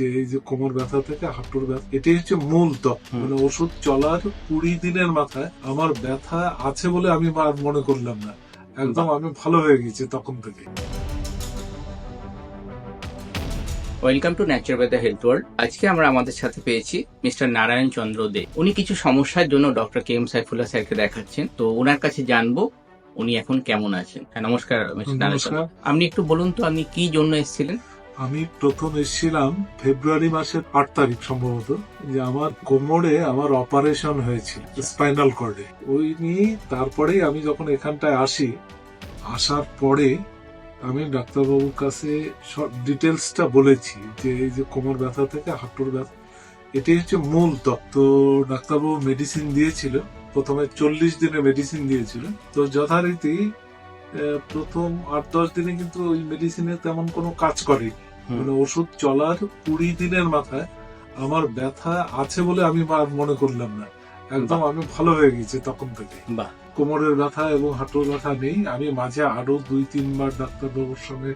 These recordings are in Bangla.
যে এই যে কোমর ব্যথা থেকে হাঁটুর ব্যথা এটাই হচ্ছে মূল তত্ত্ব মানে ওষুধ চলার কুড়ি দিনের মাথায় আমার ব্যথা আছে বলে আমি মনে করলাম না। একদম আমি ভালো হয়ে গেছি তখন থেকে। Welcome to naturopathy health world আজকে আমরা আমাদের সাথে পেয়েছি মিস্টার নারায়ণ চন্দ্র দে। উনি কিছু সমস্যার জন্য ডক্টর কে এম সাইফুল্লাহ স্যারকে দেখাচ্ছেন। তো ওনার কাছে জানব উনি এখন কেমন আছেন। হ্যাঁ নমস্কার মিস্টার নারায়ণ আপনি একটু বলুন তো আপনি কি জন্য এসেছিলেন? আমি প্রথম এসেছিলাম ফেব্রুয়ারি মাসের আট তারিখ সম্ভবত, যে আমার কোমরে আমার অপারেশন হয়েছিল স্পাইনাল কর্ডে। ওই নিয়ে তারপরেই আমি যখন এখানটায় আসি, আসার পরে আমি ডাক্তারবাবুর কাছে সব ডিটেলসটা বলেছি, যে এই যে কোমর ব্যথা থেকে হাঁটুর ব্যথা, এটাই হচ্ছে মূল তত্ত্ব। ডাক্তারবাবু মেডিসিন দিয়েছিল, প্রথমে চল্লিশ দিনে মেডিসিন দিয়েছিল। তো যথারীতি প্রথম আট দশ দিনে কিন্তু ওই মেডিসিনে তেমন কোনো কাজ করেনি। মানে ওষুধ চলার কুড়ি দিনের মাথায় আমার ব্যথা আছে বলে আমি আর মনে করলাম না। একদম আমি ভালো হয়ে গেছি তখন থেকে। কোমরের ব্যথা এবং হাঁটুর ব্যথা নেই। আমি মাঝে আরও দুই তিনবার ডাক্তারবাবুর সঙ্গে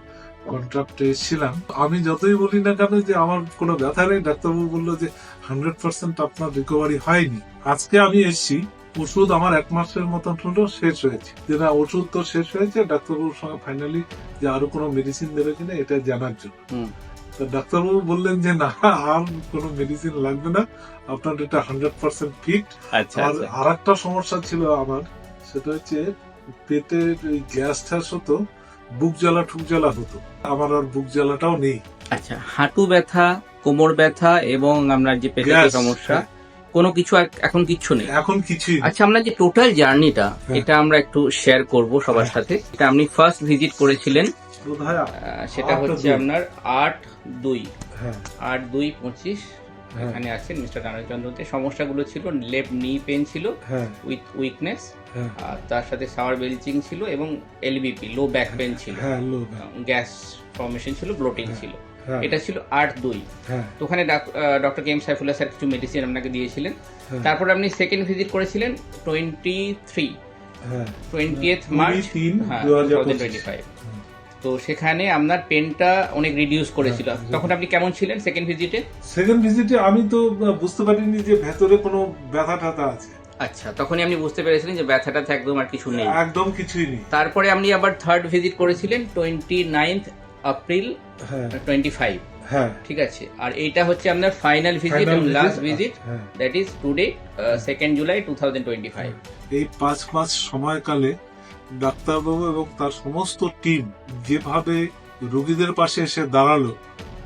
কন্ট্রাক্টে এসেছিলাম আমি যতই বলি না কেন যে আমার কোনো ব্যথা নেই ডাক্তারবাবু বলল যে হান্ড্রেড পার্সেন্ট আপনার রিকভারি হয়নি। আজকে আমি এসেছি ওষুধ আমার এক মাসের মতন হলো শেষ হয়েছে। যে না ওষুধ তো শেষ হয়েছে ডাক্তারবাবুর সঙ্গে ফাইনালি যে আরও কোনো মেডিসিন দেবে কিনা এটা জানার জন্য। তো ডাক্তারবাবু বললেন যে না আর কোনো মেডিসিন লাগবে না। আপনার এটা হান্ড্রেড পার্সেন্ট ফিট আর আচ্ছা। আর একটা সমস্যা ছিল আমার সেটা হচ্ছে পেটের গ্যাস ট্যাস হতো বুক জ্বালা ঠুক জ্বালা হতো। আমার আর বুক জ্বালাটাও নেই। আচ্ছা হাঁটু ব্যথা কোমর ব্যথা এবং আপনার যে পেটের সমস্যা হ্যাঁ। কোনো কিছু এখন কিচ্ছু নেই। এখন কিছু আচ্ছা আমরা যে টোটাল জার্নিটা হ্যাঁ। এটা আমরা একটু শেয়ার করব সবার সাথে। এটা আপনি ফার্স্ট ভিজিট করেছিলেন সেটা হচ্ছে আপনার আট দুই। হ্যাঁ। আট দুই পঁচিশ হ্যাঁ এখানে আছেন মিস্টার নারায়ণচন্দ্রতে সমস্যাগুলো ছিল লেফট নি পেন ছিল হ্যাঁ। উইথ উইকনেস হ্যাঁ। আর তার সাথে সাওয়ার বেলচিং ছিল এবং এলবিপি লো ব্যাক পেন ছিল। হ্যাঁ গ্যাস ফর্মেশন ছিল ব্লোটিং ছিল। হ্যাঁ। এটা ছিল আট দুই। হ্যাঁ। তো ওখানে doctor K M Saifullah sir কিছু মেডিসিন আপনাকে দিয়েছিলেন। হ্যাঁ, তারপর আপনি সেকেন্ড ভিজিট করেছিলেন টোয়েন্টি থ্রি হ্যাঁ। টোয়েন্টি এইথ মার্চ তিন হ্যাঁ তো সেখানে আপনার পেনটা অনেক রিডিউস করেছিল। হ্যাঁ, তখন আপনি কেমন ছিলেন সেকেন্ড ভিজিটে সেকেন্ড ভিজিটে আমি তো বুঝতে পারিনি যে ভেতরে কোনো ব্যথা ট্যাথা আছে। আচ্ছা তখনই আপনি বুঝতে পেরেছিলেন যে ব্যথাটা একদম আর কিছু নেই। একদম কিছুই নেই। তারপরে আপনি আবার থার্ড ভিজিট করেছিলেন twenty ninth April twenty five হ্যাঁ। ঠিক আছে? আর এইটা হচ্ছে আপনার ফাইনাল ভিজিট এবং last visit that is today second July two thousand twenty five এই পাঁচ মাস সময়কালে ডাক্তারবাবু এবং তার সমস্ত টিম যেভাবে রোগীদের পাশে এসে দাঁড়াল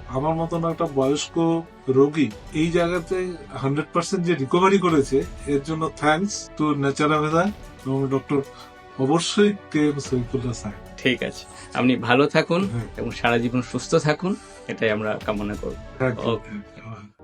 আমার মতন একটা বয়স্ক রোগী এই জায়গাতে হান্ড্রেড পার্সেন্ট যে রিকভারি করেছে এর জন্য থ্যাঙ্কস টু নেচারাভেদা এবং ডক্টর অবশ্যই কে এম সৈফুল্লাহ স্যার ঠিক আছে। আপনি ভালো থাকুন হ্যাঁ। এবং সারা জীবন সুস্থ থাকুন এটাই আমরা কামনা করব. ইউ